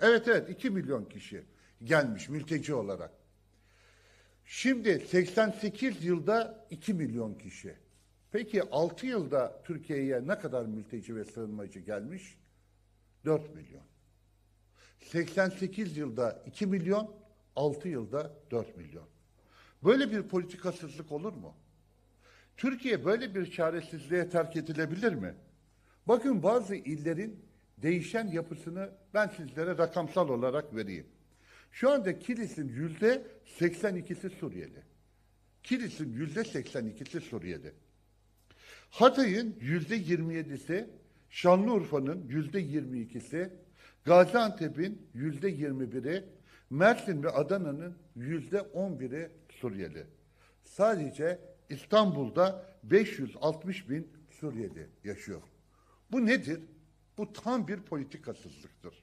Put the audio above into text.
Evet evet 2 milyon kişi gelmiş mülteci olarak. Şimdi 88 yılda 2 milyon kişi. Peki 6 yılda Türkiye'ye ne kadar mülteci ve sığınmacı gelmiş? 4 milyon. 88 yılda 2 milyon, 6 yılda 4 milyon. Böyle bir politikasızlık olur mu? Türkiye böyle bir çaresizliğe terk edilebilir mi? Bakın bazı illerin değişen yapısını ben sizlere rakamsal olarak vereyim. Şu anda Kilis'in yüzde 82'si Suriyeli. Kilis'in yüzde 82'si Suriyeli. Hatay'ın yüzde 27'si, Şanlıurfa'nın yüzde 22'si, Gaziantep'in yüzde 21'i, Mersin ve Adana'nın yüzde 11'i Suriyeli. Sadece İstanbul'da 560 bin Suriyeli yaşıyor. Bu nedir? Bu tam bir politikasızlıktır.